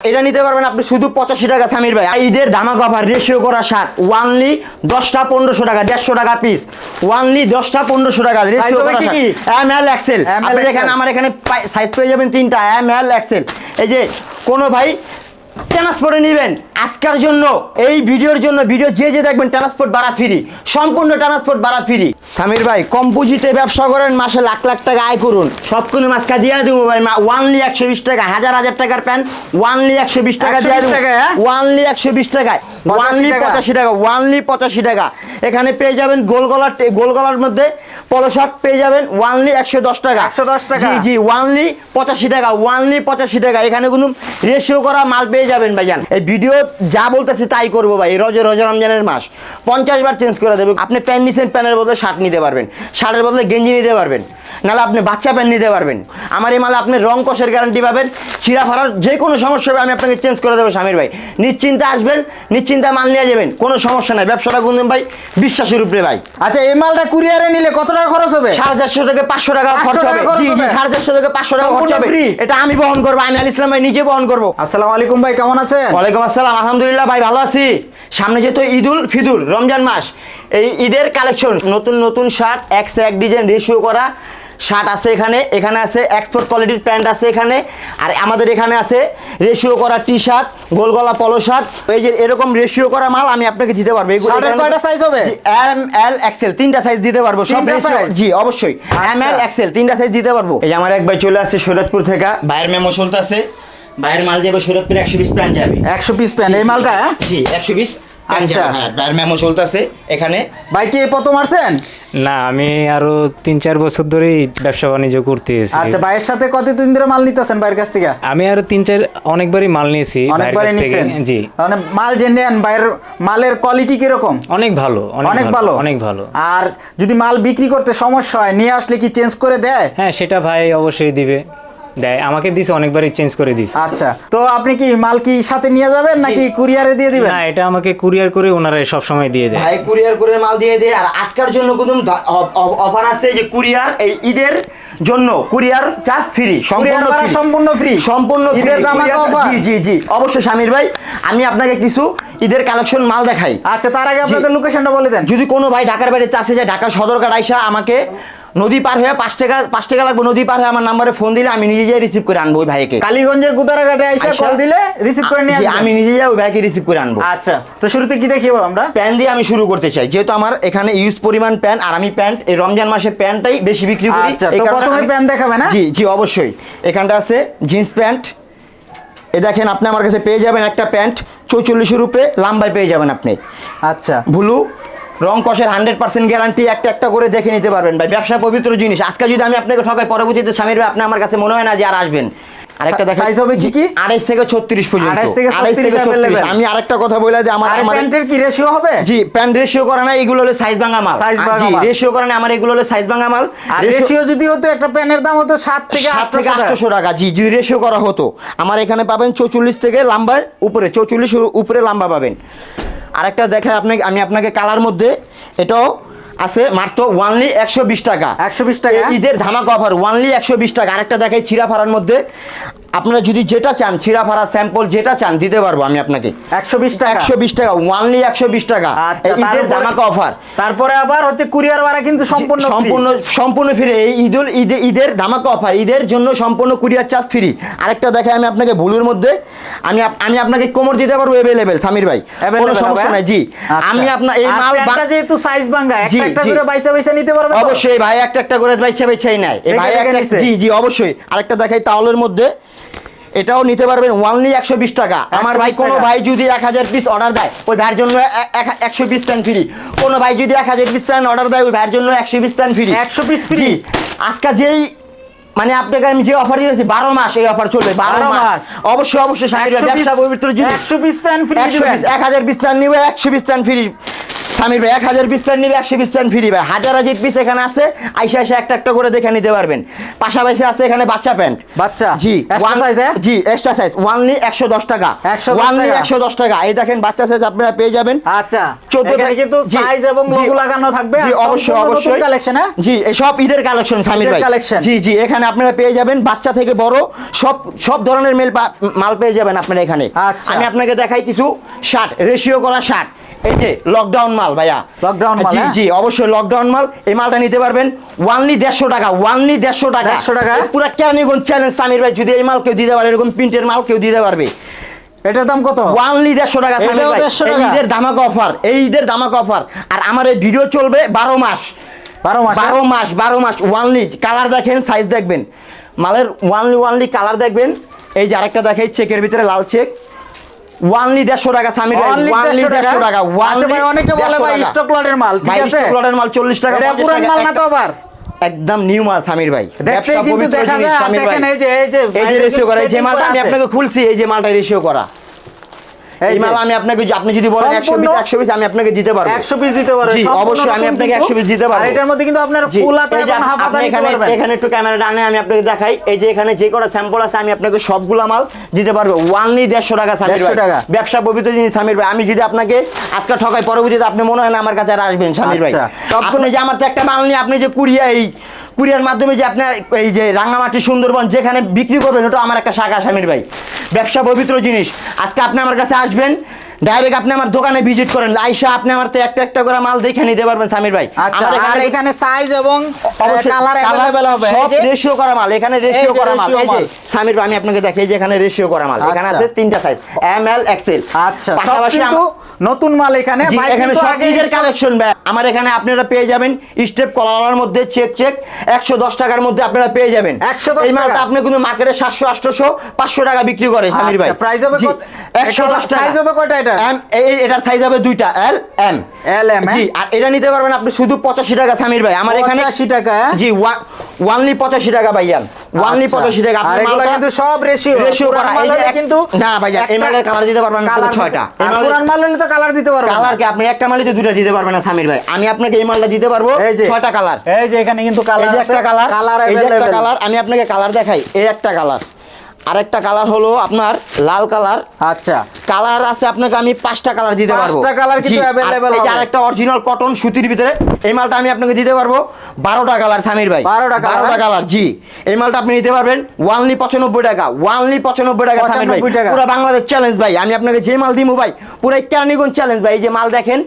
এটা নিতে পারবেন আপনি শুধু পঁচাশি টাকা সামির ভাই। ঈদের ধামাক অফার রেশিও করা সার ওয়ানলি দশটা পনেরোশো টাকা দেড়শো টাকা পিস ওয়ানলি দশটা পনেরোশো টাকা রেশিও করা? এম এল এক্সেল আমার এখানে সাইজ পেয়ে যাবেন তিনটা এম এল এক্সেল এই যে কোনো ভাই ট্রান্সপোর্টে নেবেন। আজকের জন্য এই ভিডিওর জন্য ভিডিও যে যে দেখবেন ট্রান্সপোর্ট ভাড়া ফ্রি সম্পূর্ণ ট্রান্সপোর্ট ভাড়া ফ্রি সামির ভাই কম পুঁজিতে ব্যবসা করেন মাসে লাখ লাখ টাকা আয় করুন। সবগুলো মাসকা দিয়ে দেবো ভাই ওয়ানলি একশো বিশ টাকা হাজার হাজার টাকার প্যান্ট ওয়ানলি একশো বিশ টাকা দিয়ে দেবো। হ্যাঁ? ওয়ানলি একশো বিশ টাকায়। ওয়ানলি পঁচাশি টাকা ওয়ানলি পঁচাশি টাকা। এখানে পেয়ে যাবেন গোল গলার গোল গলার মধ্যে পলো শার্ট পেয়ে যাবেন ওয়ানলি একশো দশ টাকা। 110 টাকা। জি জি ওয়ানলি পঁচাশি টাকা ওয়ানলি পঁচাশি টাকা। এখানে কোনো রেশিও করা মাল পেয়ে যাবেন ভাই জান এই ভিডিও যা বলতেছি তাই করব ভাই রজ রজ রমজানের মাস। পঞ্চাশ বার চেঞ্জ করে দেবে। আপনি প্যান্ট নিছেন প্যান্টের বদলে শার্ট নিতে পারবেন। শার্টের বদলে গেঞ্জি নিতে পারবেন। নাহলে আপনি বাচ্চা প্যান্ট নিতে পারবেন। আমার এই মালে আপনি রং কষের গ্যারান্টি পাবেন। ছিঁড়া ফাড়ার যে কোনো সমস্যা হবে আমি আপনাকে চেঞ্জ করে দেবো স্বামীর ভাই। নিশ্চিন্তে আসবেন নিশ্চিন্তে মাল নিয়ে যাবেন কোনো সমস্যা নাই। ব্যবসাটা গুনবেন ভাই বিশ্বাসের উপরে ভাই। আচ্ছা এই মালটা কুরিয়ারে নিলে কত টাকা খরচ হবে? সাড়ে চারশো থেকে পাঁচশো টাকা খরচ হবে। সাড়ে চারশো থেকে পাঁচশো টাকা খরচ হবে। এটা আমি বহন করব আমি আল ইসলাম ভাই নিজে বহন করব। আসসালামু আলাইকুম ভাই কেমন আছেন? ওয়ালাইকুম আসসালাম আলহামদুলিল্লাহ ভাই ভালো আছি। সামনে যেহেতু ঈদুল ফিদুল রমজান মাস এই ঈদের কালেকশন নতুন নতুন শার্ট এক্স এক ডিজাইন রেশিও করা শার্ট আছে এখানে এখানে আছে এক্সপোর্ট কোয়ালিটির প্যান্ট আছে এখানে আর আমাদের এখানে আছে রেশিও করা টি শার্ট গোল গলা পলো শার্ট এই যে এরকম রেশিও করা মাল আমি আপনাকে দিতে পারব। শার্টের কয়টা size হবে? এম এল এক্সেল তিনটা সাইজ দিতে পারব। সব জি অবশ্যই। M L. এক্সেল তিনটা সাইজ দিতে পারব। এই আমার এক ভাই চলে আসছে সৈরতপুর থেকে ভাইয়ের মেমো চলতেছে ভাইয়ের মাল যাবে সৈরতপুর একশো বিশ প্যান্ট যাবে। একশো পিস প্যান্ট এই মালটা হ্যাঁ? জি একশো বিশ আচ্ছা। ভাইয়ের মেমো চলতেছে। এখানে ভাই কি এই প্রথম আসছেন? না আমি আরও তিন চার বছর ধরেই ব্যবসা বাণিজ্য করতেছি আচ্ছা ভাইয়ের সাথে কতদিন ধরে মাল নিতেছেন ভাইয়ের কাছ থেকে? আমি আরও তিন চার অনেকবারই মাল নিয়েছি অনেকবারই কাছ থেকে। নিছেন? জি। মানে মাল যে নেন ভাইয়ের মালের কোয়ালিটি কীরকম? অনেক ভালো অনেক ভালো অনেক ভালো। আর যদি মাল বিক্রি করতে সমস্যা হয় নিয়ে আসলে কি চেঞ্জ করে দেয়? হ্যাঁ সেটা ভাই অবশ্যই দিবে। দেয় আমাকে দিছে অনেকবারই চেঞ্জ করে দিছে। আচ্ছা তো আপনি কি মাল কি সাথে নিয়ে যাবেন নাকি কুরিয়ারে দিয়ে দিবেন? না এটা আমাকে কুরিয়ার করে ওনারা সব সময় দিয়ে দেয়। ভাই কুরিয়ার করে মাল দিয়ে দেয় আর আজকের জন্য কোনো অফার আছে যে কুরিয়ার এই ঈদের জন্য কুরিয়ার চার্জ ফ্রি সম্পূর্ণ ভাড়া free। সম্পূর্ণ ঈদের ধামাকা Courier- জি জি জি। অবশ্যই স্বামীর ভাই আমি আপনাকে কিছু ঈদের কালেকশন মাল দেখাই। আচ্ছা তার আগে আপনাদের লোকেশনটা বলে দেন। যদি কোনো ভাই ঢাকার বাইরে চাষে যায় ঢাকা সদরঘাট আইসা আমাকে নদী পার হয়ে পাঁচ টাকা পাঁচ টাকা লাগবে নদী পার হয়ে আমার নাম্বারে ফোন দিলে আমি নিজে যাই রিসিভ করে আনব ওই ভাইকে। কালীগঞ্জের গুদারাঘাটে এসে আইসা- কল দিলে রিসিভ করে নিয়ে আমি নিজে যাই ওই ভাইকে রিসিভ করে আনব। আচ্ছা তো শুরুতে কি দেখিব আমরা? প্যান্ট দিয়ে আমি শুরু করতে চাই যেহেতু আমার এখানে ইউজ পরিমাণ প্যান্ট আর আমি প্যান্ট এই রমজান মাসে প্যান্টটাই বেশি বিক্রি করি। আচ্ছা, তো প্রথমে প্যান্ট দেখাবেন, হ্যাঁ? জি জি অবশ্যই। এখানটা আছে জিন্স প্যান্ট এ দেখেন আপনি আমার কাছে পেয়ে যাবেন একটা প্যান্ট চৌচল্লিশ উপরে লাম্বায় পেয়ে যাবেন আপনি। আচ্ছা। ভুলু রং কষের হান্ড্রেড পার্সেন্ট গ্যারান্টি একটা একটা করে দেখে নিতে পারবেন ভাই। ব্যবসা পবিত্র জিনিস। আজকে যদি আমি আপনাকে ঠকাই পরবর্তীতে স্বামীর ভাই আপনি আমার কাছে মনে হয় না যে আর আসবেন। আরেকটা দেখা Size হবে কি থেকে ছত্রিশ পর্যন্ত। 28 থেকে 36 আমি আরেকটা কথা বলে আমার প্যান্টের কি রেশিও হবে? জি প্যান্ট রেশিও করা না এগুলো হলো সাইজ ভাঙা মাল। Size ভাঙা জি মাল। রেশিও করা না আমার এগুলো হলো সাইজ ভাঙা মাল। রেশিও যদি হতো একটা প্যানের দাম হতো থেকে সাত থেকে আটশো টাকা। জি যদি রেশিও করা হতো। আমার এখানে পাবেন চৌচল্লিশ থেকে লাম্বার উপরে চৌচল্লিশ উপরে লাম্বা পাবেন। আরেকটা দেখায় আপনাকে আমি আপনাকে কালার মধ্যে এটাও আছে মাত্র ওয়ানলি একশো বিশ টাকা। 120 টাকা? ঈদের ধামাক অফার ওয়ানলি একশো বিশ টাকা। আরেকটা দেখাই ছিঁড়া ফাড়ার মধ্যে। আপনারা যদি যেটা চান ছিঁড়া ফাড়া স্যাম্পল যেটা চান দিতে পারব আমি আপনাকে। একশো বিশ টাকা। একশো বিশ টাকা ওয়ানলি একশো বিশ টাকা। আচ্ছা ঈদের ধামাকা অফার তারপরে আবার হচ্ছে কুরিয়ার ভাড়া কিন্তু সম্পূর্ণ সম্পূর্ণ সম্পূর্ণ ফ্রি এই ঈদুল ঈদে ঈদের ধামাকা অফার ঈদের জন্য সম্পূর্ণ কুরিয়ার চার্জ ফ্রি আরেকটা দেখে আমি আপনাকে ভুলুর মধ্যে। আমি আমি আপনাকে কোমর দিতে পারব অ্যাভেলেবেল সামির ভাই। কোনো সমস্যা নাই জি। আচ্ছা। আমি আপনার এই মাল বা- প্যান্টটা যেহেতু সাইজ ভাঙা একটা একটা করে বাইসা বাইসা নিতে পারবে? অবশ্যই ভাই একটা একটা করে নেয়। এই দেখে ভাই জি জি অবশ্যই। আরেকটা দেখাই তাওলের মধ্যে। এটাও নিতে পারবেন ওয়ানলি একশো বিশ টাকা। আমার ভাই 120 কোনো ভাই যদি এক হাজার পিস অর্ডার দেয় ওই ভাইয়ের জন্য একশো পিস প্যান্ট ফ্রি কোনো ভাই যদি এক হাজার পিস প্যান্ট অর্ডার দেয় ওই ভাইয়ের জন্য একশো piece pant free 100 piece free? জি। আজকে যেই মানে আপনাকে আমি যে অফার দিয়েছি বারো মাস এই অফার চলবে বারো মাস। অবশ্যই অবশ্যই সাহেব 100 ব্যবসা piece- পবিত্র জিনিস। 100 পিস প্যান্ট ফ্রি একশো পিস এক হাজার পিস প্যান্ট নিবে একশো পিস প্যান্ট ফ্রি সামির ভাই এক হাজার পিস প্যান্ট নিবে একশো পিস প্যান্ট ফ্রি ভাই। হাজার হাজার পিস এখানে আছে আইসা আইসা একটা একটা করে দেখে নিতে পারবেন। পাশাপাশি আছে এখানে বাচ্চা প্যান্ট। বাচ্চা? জি হ্যাঁ? জি এক্সট্রা সাইজ ওয়ানলি একশো দশ টাকা। 110 ওয়ানলি। একশো দশ টাকা। এই দেখেন বাচ্চা সাইজ আপনারা পেয়ে যাবেন। আচ্ছা। 14 এখানে থেকে- কিন্তু সাইজ এবং লোগো লাগানো থাকবে। জি অবশ্যই অবশ্যই। কালেকশন হ্যাঁ? জি এই সব ঈদের কালেকশন সামির ভাই। collection। জি জি এখানে আপনারা পেয়ে যাবেন। বাচ্চা থেকে বড় সব সব ধরনের মেল মাল পেয়ে যাবেন আপনারা এখানে। আচ্ছা। আমি আপনাকে দেখাই কিছু শার্ট রেশিও করা শার্ট এই যে লকডাউন মাল ভাইয়া। মাল, জি হ্যাঁ? জি অবশ্যই লকডাউন মাল। এই মালটা নিতে পারবেন। ওয়ানলি দেড়শো টাকা ওয়ানলি দেড়শো টাকা। 150 টাকা? পুরো কেরানীগঞ্জ চ্যালেঞ্জ সামির ভাই যদি এই মাল কেউ দিতে পারে এরকম প্রিন্টের মাল কেউ দিতে পারবে। এটার দাম কত? ওয়ানলি দেড়শো টাকা সামির এটাও ভাই। 150 এই টাকা? ঈদের ধামাকা অফার এই ঈদের ধামাকা অফার আর আমার এই ভিডিও চলবে বারো মাস। বারো মাস বারো মাস বারো মাস ওয়ানলি কালার দেখেন সাইজ দেখবেন। মালের ওয়ানলি ওয়ানলি কালার দেখবেন। এই যে আরেকটা দেখাই চেকের ভিতরে লাল চেক ওয়ানলি দেড়শো টাকা সামির ভাই ওয়ানলি 150 টাকা? আচ্ছা ভাই, অনেকে বলে ভাই স্টক লটের মাল, ঠিক আছে? লটের মাল চল্লিশ টাকা এটা পুরান মাল না তো আবার? একদম নিউ মাল সামির ভাই। দেখতে কিন্তু দেখা যায়। দেখেন এই যে- এই যে এই যে রেশিও করা এই যে মালটা আমি আপনাকে খুলছি এই যে মালটা রেশিও করা। এই মাল আমি আপনাকে আপনি যদি বলেন পিস পিস আমি আপনাকে দিতে পারব। পিস দিতে পারবে জি, অবশ্যই আমি আপনাকে কিন্তু। 100 piece দিতে পারব। আর এটার মধ্যে কিন্তু আপনার ফুল হাতা এবং হাফ হাতা নিতে এখানে পারবেন। এখানে একটু ক্যামেরা ডানে আমি আপনাকে দেখাই। এই যে এখানে যে কটা স্যাম্পল আছে আমি আপনাকে সবগুলা মাল দিতে পারব। ওয়ানলি দেড়শো টাকা সামির 150 ভাই। টাকা। ব্যবসা পবিত্র জিনিস সামির ভাই। আমি যদি আপনাকে আজকে ঠকাই পরবর্তীতে আপনি মনে হয় না আমার কাছে আর আসবেন সামির ভাই। আচ্ছা, আপনি যে আমার তো একটা মাল নিয়ে আপনি যে কুরিয়া এই কুরিয়ার মাধ্যমে যে আপনার এই যে রাঙামাটি, সুন্দরবন যেখানে বিক্রি করবেন, ওটা আমার একটা শাখা স্বামীর ভাই। ব্যবসা পবিত্র জিনিস। আজকে আপনি আমার কাছে আসবেন ডাইরেক্ট আপনি আমার দোকানে ভিজিট করেন আইসা আপনি আমার তো একটা একটা করে মাল দেখে নিতে পারবেন সামির ভাই। আচ্ছা আর এখানে- সাইজ এবং কালার অ্যাভেলেবেল হবে। সব রেশিও করা মাল এখানে রেশিও করা মাল এই যে সামির ভাই আমি আপনাকে দেখাই যে এখানে রেশিও করা মাল এখানে আচ্ছা। আছে তিনটা সাইজ এম এল এক্সেল আচ্ছা সব কিন্তু নতুন মাল এখানে ভাই এখানে সব নিজের কালেকশন আমার এখানে আপনারা পেয়ে যাবেন স্টেপ কলার মধ্যে চেক চেক একশো দশ টাকার মধ্যে আপনারা পেয়ে যাবেন। 110 এই মালটা আপনি কিন্তু মার্কেটে সাতশো আটশোশো পাঁচশো টাকা বিক্রি করে সামির ভাই। প্রাইস হবে কত? একশো এটা দশ টাকা। size হবে কয়টা? আপনি একটা মালই তো দুইটা দিতে পারবেন না সামির ভাই। আমি আপনাকে এই মালটা দিতে পারব ছয়টা কালার এই যে এখানে কিন্তু কালার একটা কালার কালার কালার আমি আপনাকে কালার দেখাই। এই একটা কালার আরেকটা কালার হলো আপনার লাল কালার। আচ্ছা। কালার আছে আপনাকে আমি পাঁচটা কালার দিতে পারব। পাঁচটা কালার কিন্তু available হবে। আরেকটা অরিজিনাল কটন সুতির ভিতরে এই মালটা আমি আপনাকে দিতে পারব। বারোটা কালার সামির ভাই। 12টা colour? বারোটা কালার জি। এই মালটা আপনি নিতে পারবেন ওয়ানলি পঁচানব্বই টাকা ওয়ানলি পঁচানব্বই টাকা সামির ভাই। 95। পুরো বাংলাদেশ চ্যালেঞ্জ ভাই আমি আপনাকে যে মাল দিব ভাই পুরো কেরানীগঞ্জ চ্যালেঞ্জ ভাই। এই যে মাল দেখেন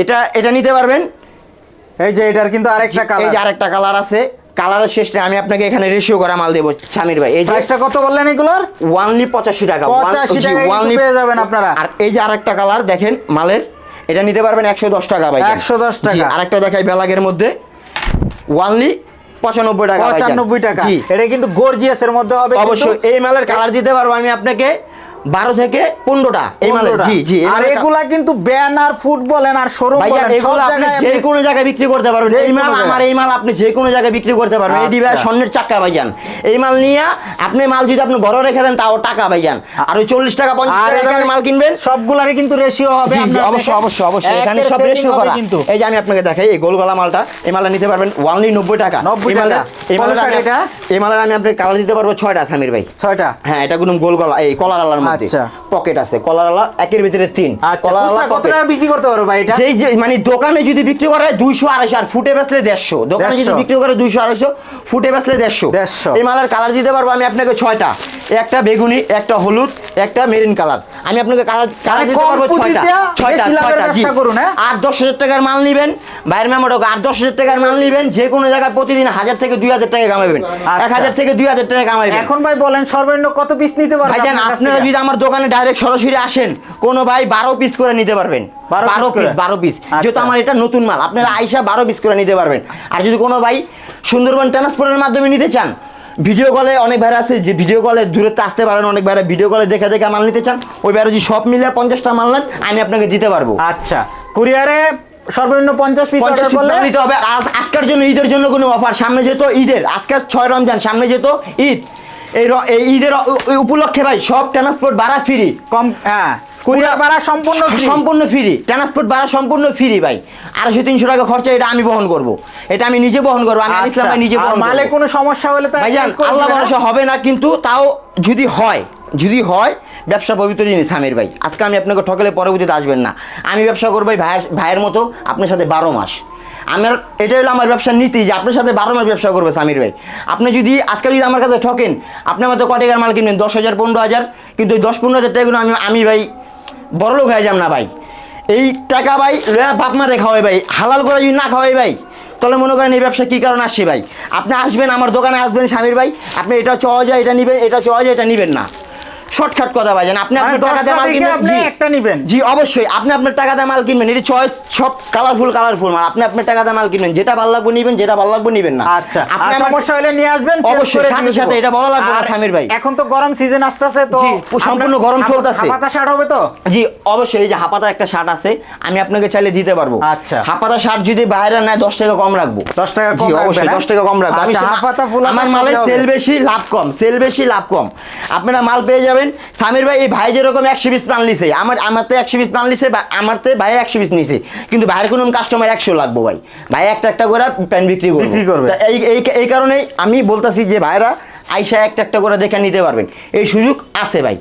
এটা এটা নিতে পারবেন। এই যে এটার কিন্তু আরেকটা কালার এই কালার। যে আরেকটা কালার আছে। কালারের শেষে আমি আপনাকে এখানে রেশিও করা মাল দেবো। সামির ভাই এই প্রাইসটা কত বললেন এগুলোর? ওয়ানলি পঁচাশি টাকা 85 টাকা কিন্তু পেয়ে যাবেন আপনারা। আর এই যে আরেকটা কালার দেখেন মালের এটা নিতে পারবেন একশো দশ টাকা ভাই। 110 টাকা। আরেকটা দেখাই বেলাগের মধ্যে। ওয়ানলি পঁচানব্বই টাকা পঁচানব্বই টাকা। এটা কিন্তু গর্জিয়াস এর মধ্যে হবে অবশ্যই এই মালের কালার দিতে পারব আমি আপনাকে। বারো থেকে পনেরোটা এই মালের। জি জি আর এগুলা কিন্তু ব্যানার আর শোরুম যে কোনো জায়গায় বিক্রি করতে পারবেন। এই মাল আমার এই মাল আপনি যে কোনো জায়গায় বিক্রি করতে পারবেন। এই দিবে। স্বর্ণের চাক্কা ভাইজান। এই মাল নিয়ে আপনি মাল যদি আপনি ঘরে রেখে দেন তাও টাকা ভাইজান। আর ওই চল্লিশ টাকা পঞ্চাশ আর এখানে মাল কিনবেন? সবগুলারই কিন্তু রেশিও হবে অবশ্যই অবশ্যই অবশ্যই। এখানে সব রেশিও করা। কিন্তু। এই যে আমি আপনাকে দেখাই এই গোলগলা মালটা এই মালটা নিতে পারবেন ওয়ানলি নব্বই টাকা। 90 এই টাকা। এই এটা? এই মালের আমি আপনাকে কালার দিতে পারব ছয়টা সামির ভাই। ছয়টা? হ্যাঁ এটা কোনো গোল গলা এই কলার আলার মধ্যে আচ্ছা। পকেট আছে। একের ভিতরে তিন। আচ্ছা কত টাকা বিক্রি করতে পারো ভাই এটা? যেই মানে দোকানে যদি বিক্রি করে দুইশো আড়াইশো আর ফুটে বেচলে দেড়শো। দোকানে যদি বিক্রি করে দুইশো আড়াইশো ফুটে বেচলে দেড়শো। 150 এই মালের কালার দিতে পারব আমি আপনাকে ছয়টা। একটা বেগুনি একটা হলুদ একটা মেরিন কালার আমি আপনাকে কালার কালার দিতে পারব ছয়টা। ছয়টা ছয়টা জি। ব্যবসা করুন, হ্যাঁ? আর দশ হাজার টাকার মাল নিবেন। বাইরের মেমোটো আর দশ হাজার টাকার মাল নিবেন যে কোনো জায়গায় প্রতিদিন হাজার থেকে দুই হাজার টাকা কামাবেন আচ্ছা। এক হাজার থেকে দুই হাজার টাকা কামাবেন এখন ভাই বলেন সর্বনিম্ন কত পিস নিতে পারবেন আপনারা যদি আমার দোকানে ডাইরেক্ট সরাসরি আসেন কোনো ভাই বারো পিস করে নিতে পারবেন। বারো পিস বারো পিস আচ্ছা। যেহেতু আমার এটা নতুন মাল আপনারা আইসা বারো পিস করে নিতে পারবেন। আর যদি কোনো ভাই সুন্দরবন ট্রান্সপোর্টের মাধ্যমে নিতে চান ভিডিও কলে অনেক ভাইরা আছে যে ভিডিও কলে দূরত্বে আসতে পারেন অনেক ভাইরা ভিডিও কলে দেখে দেখে মাল নিতে চান ওই ভাইরা যদি সব মিলে পঞ্চাশটা মাল নেন আমি আপনাকে দিতে পারব। আচ্ছা। কুরিয়ারে সর্বনিম্ন পঞ্চাশ পিস অর্ডার করলে? নিতে হবে। আজ আজকের জন্য ঈদের জন্য কোনো অফার সামনে যেত ঈদের আজকের ছয় রমজান সামনে যেত ঈদ। এই এই ঈদের উপলক্ষে ভাই সব ট্রান্সপোর্ট ভাড়া ফ্রি। কম হ্যাঁ কুরিয়ার ভাড়া সম্পূর্ণ সম্পূর্ণ ফ্রি ট্রান্সপোর্ট ভাড়া সম্পূর্ণ ফ্রি ভাই। আড়াইশো তিনশো টাকা খরচা এটা আমি বহন করব। এটা আমি নিজে বহন করব আমি আনিসলাম আচ্ছা, ভাই নিজে বহন মালে কোনো সমস্যা হলে তো ভাইজান আল্লাহ ভরসা হবে না কিন্তু তাও যদি হয় যদি হয় ব্যবসা পবিত্র জিনিস সামির ভাই। আজকে আমি আপনাকে ঠকালে পরবর্তীতে আসবেন না। আমি ব্যবসা করব ভাই ভাইয়ের ভাইয়ের মতো আপনার সাথে বারো মাস। আমার এটা হলো আমার ব্যবসার নীতি যে আপনার সাথে বারো মাস ব্যবসা করবে সামির ভাই। আপনি যদি আজকে যদি আমার কাছে ঠকেন, আপনি আমাদের ক টাকার মাল কিনবেন? দশ হাজার, পনেরো হাজার। কিন্তু ওই দশ, পনেরো হাজার টাকাগুলো আমি আমি ভাই বড়লোক হয়ে যাম না ভাই। এই টাকা ভাই লয়া বাপ মারে খাওয়াই ভাই, হালাল করে যদি না খাওয়াই ভাই, তাহলে মনে করেন এই ব্যবসা কী কারণে আসছে ভাই? আপনি আসবেন, আমার দোকানে আসবেন স্বামীর ভাই, আপনি এটা চাওয়া যায়, এটা নেবেন, এটা চাওয়া যায়, এটা নেবেন না। শর্টকাট কথা ভাই আপনি মানে আপনার টাকা দিয়ে মাল কিনবেন? আপনি একটা নিবেন। জি অবশ্যই। আপনি আপনার টাকা দিয়ে মাল কিনবেন। এটি চয়েস সব কালারফুল কালারফুল মাল। আপনি আপনার টাকা দিয়ে মাল কিনবেন। যেটা ভালো লাগবে নিবেন যেটা ভালো লাগবে নিবেন না। আচ্ছা আপনি সমস্যা হলে নিয়ে আসবেন অবশ্যই, সাথে সাথে এটা বলা লাগবে না, সামির ভাই। এখন তো গরম সিজন আসতেছে তো সম্পূর্ণ গরম চলতেছে। হাফাতা শার্ট হবে তো? জি অবশ্যই এই যে হাপাতা একটা শার্ট আছে আমি আপনাকে চাইলে দিতে পারব। আচ্ছা। হাপাতা শার্ট যদি বাইরে নেয় দশ টাকা কম রাখব। 10 টাকা কম জি অবশ্যই হ্যাঁ? দশ টাকা কম রাখব। আচ্ছা, হাফাতা, ফুল আমার মালের সেল বেশি লাভ কম সেল বেশি লাভ কম। আপনারা মাল পেয়ে যাবেন সামির ভাই এই ভাই যেরকম একশো পিস পান লিছে আমার আমার তো একশো পিস পান লিছে বা- আমার তো ভাই একশো পিস নিছে কিন্তু ভাইয়ের কোনো কাস্টমার একশো লাগবো ভাই। ভাই একটা একটা করে প্যান্ট বিক্রি করবে। বিক্রি করবে। এই এই এই কারণেই আমি বলতেছি যে ভাইরা আইসা একটা একটা করে দেখে নিতে পারবেন। এই সুযোগ আছে ভাই।